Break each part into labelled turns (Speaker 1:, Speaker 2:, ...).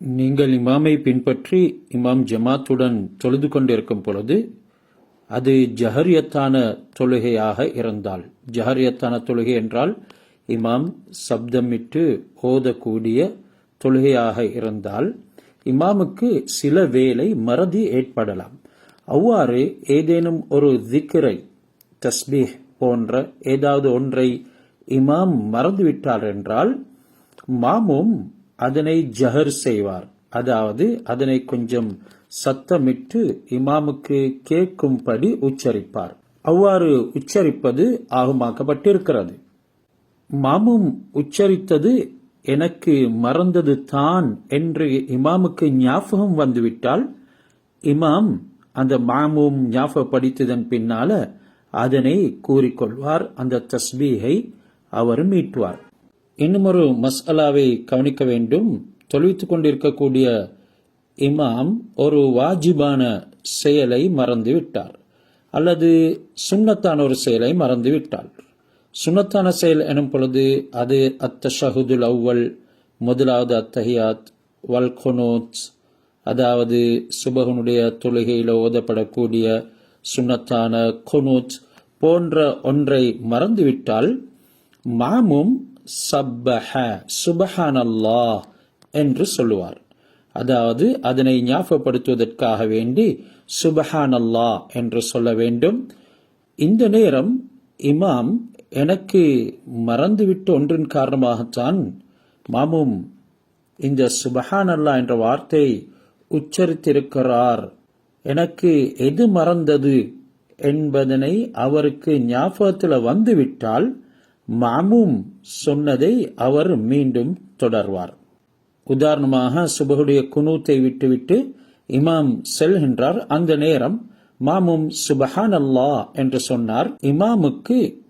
Speaker 1: நீங்கள் இமாமை பின்பற்றி இமாம் ஜமாத்துடன் தொழுது கொண்டிருக்கும் பொழுது அது ஜஹரியத்தான தொழுகையாக இருந்தால். ஜஹரியத்தான தொழுகை என்றால் இமாம் சப்தமிட்டு ஓதக்கூடிய தொழுகையாக இருந்தால் இமாமுக்கு சில வேலை மறதி ஏற்படலாம். அவ்வாறு ஏதேனும் ஒரு திக்கரை தஸ்பீஹ் போன்ற ஏதாவது ஒன்றை இமாம் மறந்துவிட்டார் என்றால் மாமும் அதனை ஜஹர் செய்வார். அதாவது அதனை கொஞ்சம் சத்தமிட்டு இமாமுக்கு கேட்கும்படி உச்சரிப்பார். அவ்வாறு உச்சரிப்பது ஆகுமாக்கப்பட்டிருக்கிறது. மாமும் உச்சரித்தது எனக்கு மறந்தது தான் என்று இமாமுக்கு ஞாபகம் வந்துவிட்டால் இமாம் அந்த மாமும் ஞாபகப்படுத்தியதன் பின்னால அதனை கூறிக்கொள்வார். அந்த தஸ்பீகை அவர் மீட்டுவார். இன்னுமொரு மஸ்அலாவை கவனிக்க வேண்டும். தொழுவித்துக் கொண்டிருக்கக்கூடிய இமாம் ஒரு வாஜிபான செயலை மறந்து விட்டார் அல்லது சுண்ணத்தான ஒரு செயலை மறந்து விட்டார் சுண்ணத்தான செயல் எனும் பொழுது அது அத்த ஷஹுதுல் அவ்வல் முதலாவது அத்தஹியாத் வல்கொனோத் அதாவது சுபகனுடைய தொழுகையில் ஓதப்படக்கூடிய சுண்ணத்தான கொனூத் போன்ற ஒன்றை மறந்துவிட்டால் மாமும் சப்பஹ சுபஹானல்லாஹ் என்று சொல்லுவார். அதாவது அதனை ஞாபகப்படுத்துவதற்காக வேண்டி சுபஹானல்லா என்று சொல்ல வேண்டும். இந்த நேரம் இமாம் எனக்கு மறந்துவிட்ட ஒன்றின் காரணமாகத்தான் மாமும் இந்த சுபஹான் அல்லா என்ற வார்த்தை உச்சரித்திருக்கிறார். எனக்கு எது மறந்தது என்பதனை அவருக்கு ஞாபகத்தில் வந்துவிட்டால் மாமும் சொன்னதை அவர் மீண்டும் தொடர்வார். உதாரணமாக சுபகுடைய குனூத்தை விட்டுவிட்டு இமாம் செல்கின்றார். அந்த நேரம் மாமும் சுபஹான் அல்லா என்று சொன்னார். இமாமுக்கு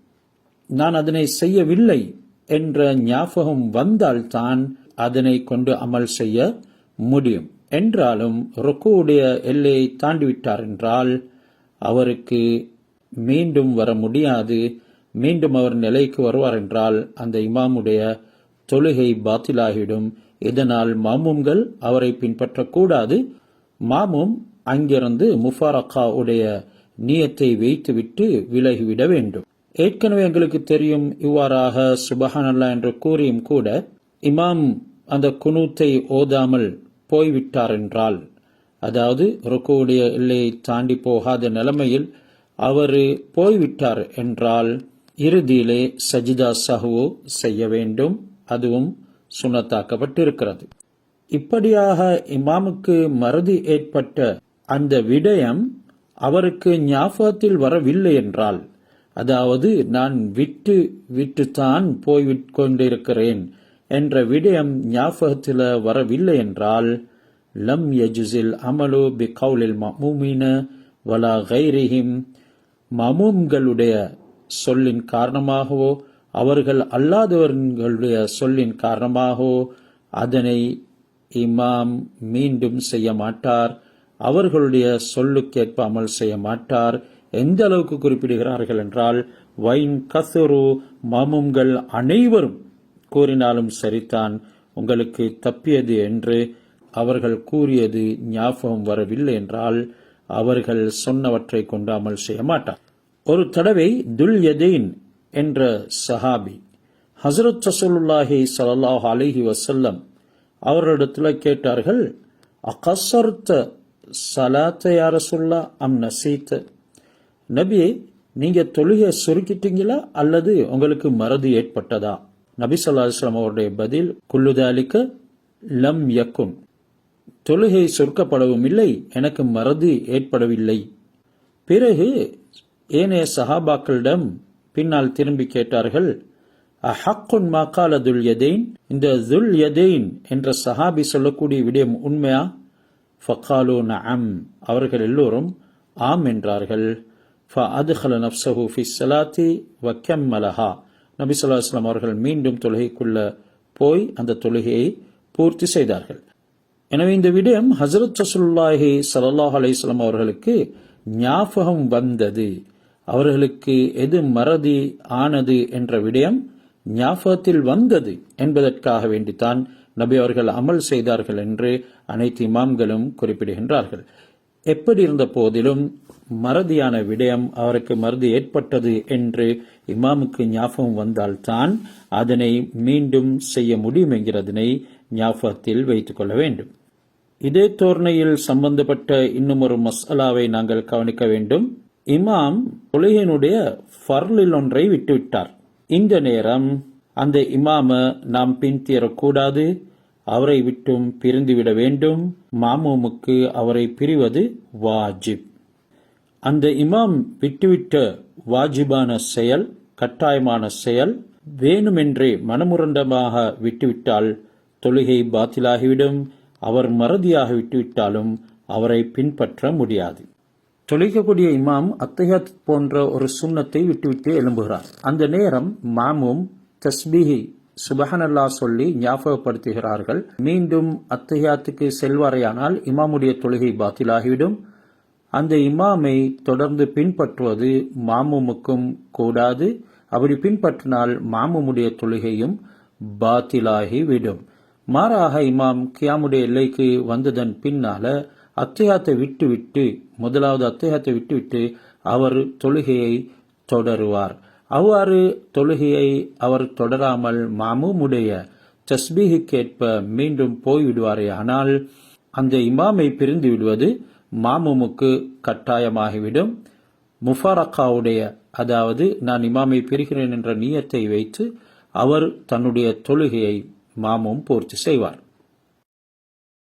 Speaker 1: நான் அதனை செய்யவில்லை என்ற ஞாபகம் வந்தால்தான் அதனை கொண்டு அமல் செய்ய முடியும். என்றாலும் ருக்குவுடைய எல்லையை தாண்டிவிட்டார் என்றால் அவருக்கு மீண்டும் வர முடியாது. மீண்டும் அவர் நிலைக்கு வருவார் என்றால் அந்த இமாமுடைய தொழுகை பாத்திலாகிடும் இதனால் மாமும்கள் அவரை பின்பற்றக்கூடாது. மாமும் அங்கிருந்து முஃபாரக்கா உடைய நியத்தை வைத்துவிட்டு விலகிவிட வேண்டும். ஏற்கனவே எங்களுக்கு தெரியும் இவ்வாறாக சுபஹானல்லா என்று கூறியும் கூட இமாம் அந்த குனூத்தை ஓதாமல் போய்விட்டார் என்றால் அதாவது ருக்குவுடைய எல்லையை தாண்டி போகாத நிலைமையில் அவர் போய்விட்டார் என்றால் இறுதியிலே சஜிதா சஹுவோ செய்ய வேண்டும். அதுவும் சுனத்தாக்கப்பட்டிருக்கிறது இப்படியாக இமாமுக்கு மறதி ஏற்பட்ட அந்த விடயம் அவருக்கு ஞாபகத்தில் வரவில்லை என்றால் அதாவது நான் விட்டு விட்டுத்தான் போய்விட்டு கொண்டிருக்கிறேன் என்ற விடயம் ஞாபகத்தில் வரவில்லை என்றால் லம் யஜுசில் அமலு பி கவுலில் மமூமின வலா கைரிஹிம் மமூம்களுடைய சொல்லின் காரணமாகவோ அவர்கள் அல்லாதவர்களுடைய சொல்லின் காரணமாகவோ அதனை இமாம் மீண்டும் செய்ய மாட்டார் அவர்களுடைய சொல்லுக்கேற்ப அமல் செய்ய மாட்டார். எந்த அளவுக்கு குறிப்பிடுகிறார்கள் என்றால் வைன் கசுரு மாமும்கள் அனைவரும் கூறினாலும் சரிதான் உங்களுக்கு தப்பியது என்று அவர்கள் கூறியது ஞாபகம் வரவில்லை என்றால் அவர்கள் சொன்னவற்றை கொண்டு அமல் செய்ய மாட்டார். ஒரு தடவை துல் யதீன் என்ற சஹாபி ஹசரத் ரசூலுல்லாஹி சலல்லாஹ் அலிஹி வசல்லம் அவரிடத்தில் கேட்டார்கள் அகசர்த்த சலாத்த யார சொல்லா அம் நசீத்த. நபி நீங்க தொழுகை சுருக்கிட்டீங்களா? அல்லது உங்களுக்கு மறதி ஏற்பட்டதா? நபி சொல்லா அலுவலாம் அவருடைய பதில் குல்லுதாலிக்க லம் யக்குன் தொழுகை சுருக்கப்படவும் இல்லை எனக்கு மறதி ஏற்படவில்லை. பிறகு ஏனைய சஹாபாக்களிடம் பின்னால் திரும்பி கேட்டார்கள் அஹக்குன் மாக்கால துல் யதேன்? இந்த துல் யதேன் என்ற சஹாபி சொல்லக்கூடிய விடயம் உண்மையா? ஃபக்காலோ நஅம் அவர்கள் எல்லோரும் ஆம் என்றார்கள். ஃப அதுஹல நப்சஹு ஃபி சலாத்தி வக்கம் மலஹா நபி சொல்லா இஸ்லாம் அவர்கள் மீண்டும் தொழுகைக்குள்ள போய் அந்த தொழுகையை பூர்த்தி செய்தார்கள். எனவே இந்த விடயம் ஹசரத் சசுல்லாஹி ஸல்லல்லாஹு அலைஹி அவர்களுக்கு ஞாபகம் வந்தது. அவர்களுக்கு எது மறதி ஆனது என்ற விடயம் ஞாபகத்தில் வந்தது என்பதற்காக வேண்டித்தான் நபி அவர்கள் அமல் செய்தார்கள் என்று அனைத்து இமாம்களும் குறிப்பிடுகின்றார்கள். எப்படி இருந்த போதிலும் மறதியான விடயம் அவருக்கு மறதி ஏற்பட்டது என்று இமாமுக்கு ஞாபகம் வந்தால்தான் அதனை மீண்டும் செய்ய முடியும் என்கிறதனை ஞாபகத்தில் வைத்துக் கொள்ள வேண்டும். இதே தோரணையில் சம்பந்தப்பட்ட இன்னும் ஒரு மசாலாவை நாங்கள் கவனிக்க வேண்டும். இமாம் தொழுகையினுடைய ஃபர்லில் ஒன்றை விட்டுவிட்டார். இந்த நேரம் அந்த இமாம நாம் பின்தீரக்கூடாது அவரை விட்டும் பிரிந்துவிட வேண்டும். மாமூமுக்கு அவரை பிரிவது வாஜிப். அந்த இமாம் விட்டுவிட்ட வாஜிபான செயல் கட்டாயமான செயல் வேணுமென்றே மனமுரண்டமாக விட்டுவிட்டால் தொழுகை பாத்திலாகிவிடும். அவர் மறதியாக விட்டுவிட்டாலும் அவரை பின்பற்ற முடியாது. தொழிக்கக்கூடிய இமாம் அத்தையாத் போன்ற ஒரு சுண்ணத்தை விட்டுவிட்டு எழும்புகிறார் அந்த நேரம் மாமும் தஸ்பீஹி சுபஹனல்லா சொல்லி ஞாபகப்படுத்துகிறார்கள். மீண்டும் அத்தையாத்துக்கு செல்வாரையானால் இமாமுடைய தொழுகை பாத்திலாகிவிடும். அந்த இமாமை தொடர்ந்து பின்பற்றுவது மாமுமுக்கும் கூடாது. அப்படி பின்பற்றினால் மாமுமுடைய தொழுகையும் பாத்திலாகி விடும் மாறாக இமாம் கியாமுடைய எல்லைக்கு வந்ததன் பின்னால அத்தியாத்தை விட்டுவிட்டு முதலாவது அத்தையாத்தை விட்டுவிட்டு அவர் தொழுகையை தொடருவார். அவ்வாறு தொழுகையை அவர் தொடராமல் மாமுமுடைய தஸ்பீகுக்கேற்ப மீண்டும் போய்விடுவாரே. ஆனால் அந்த இமாமை பிரிந்து விடுவது மாமுமுக்கு கட்டாயமாகிவிடும். முஃபாரக்காவுடைய அதாவது நான் இமாமை பிரிகிறேன் என்ற நீயத்தை வைத்து அவர் தன்னுடைய தொழுகையை மாமும் பூர்த்தி செய்வார்.